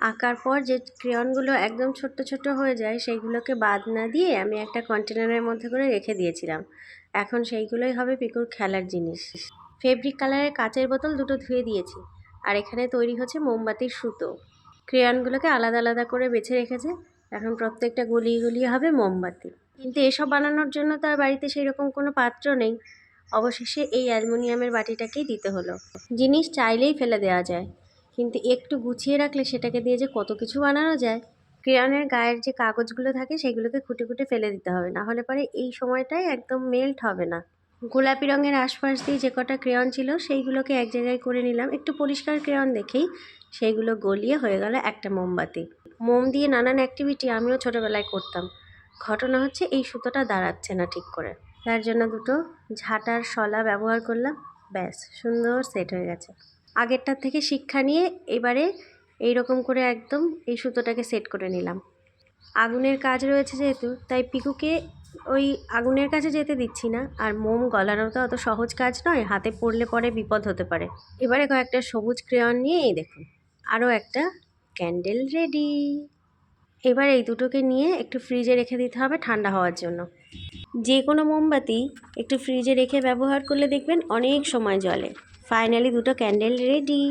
আঁকার পর যে ক্রেয়নগুলো একদম ছোট্ট ছোট্ট হয়ে যায়, সেইগুলোকে বাদ না দিয়ে আমি একটা কন্টেনারের মধ্যে করে রেখে দিয়েছিলাম। এখন সেইগুলোই হবে পিকুর খেলার জিনিস। ফেব্রিক কালারের কাচের বোতল দুটো ধুয়ে দিয়েছি, আর এখানে তৈরি হচ্ছে মোমবাতির সুতো। ক্রেয়নগুলোকে আলাদা আলাদা করে বেছে রেখেছে, এখন প্রত্যেকটা গলিয়ে গলিয়ে হবে মোমবাতি। কিন্তু এসব বানানোর জন্য তার বাড়িতে সেই রকম কোনো পাত্র নেই। অবশেষে এই অ্যালুমিনিয়ামের বাটিটাকেই দিতে হলো। জিনিস চাইলেই ফেলে দেওয়া যায়। কিন্তু একটু গুছিয়ে রাখলে সেটাকে দিয়ে যে কত কিছু বানানো যায়, ক্রেয়নের গায়ের যে কাগজগুলো থাকে সেগুলোকে খুঁটে খুঁটে ফেলে দিতে হবে, না হলে পরে এই সময়টাই একদম মেল্ট হবে না। গোলাপি রঙের আশপাশ দিয়ে যে কটা ক্রেয়ন ছিল সেইগুলোকে এক জায়গায় করে নিলাম। একটু পরিষ্কার ক্রেয়ন দেখেই সেইগুলো গলিয়ে হয়ে গেল একটা মোমবাতি। মোম দিয়ে নানান অ্যাক্টিভিটি আমিও ছোটোবেলায় করতাম। ঘটনা হচ্ছে এই সুতোটা দাঁড়াচ্ছে না ঠিক করে। তার জন্য দুটো ঝাঁটার শলা ব্যবহার করলাম। ব্যাস, সুন্দর সেট হয়ে গেছে। আগেরটার থেকে শিক্ষা নিয়ে এবারে এই রকম করে একদম এই সুতোটাকে সেট করে নিলাম। আগুনের কাজ রয়েছে যেহেতু, তাই পিকুকে ওই আগুনের কাছে যেতে দিচ্ছি না। আর মোম গলানো তো অত সহজ কাজ নয়, হাতে পড়লে পরে বিপদ হতে পারে। এবারে কয়েকটা সবুজ ক্রেয়ন নিয়ে এই দেখুন, আরও একটা ক্যান্ডেল রেডি এবার এই দুটোকে নিয়ে একটু ফ্রিজে রেখে দিতে হবে ঠান্ডা হওয়ার জন্য। যে কোনো মোমবাতি একটু ফ্রিজে রেখে ব্যবহার করলে দেখবেন অনেক সময় জ্বলে। ফাইনালি দুটো ক্যান্ডেল রেডি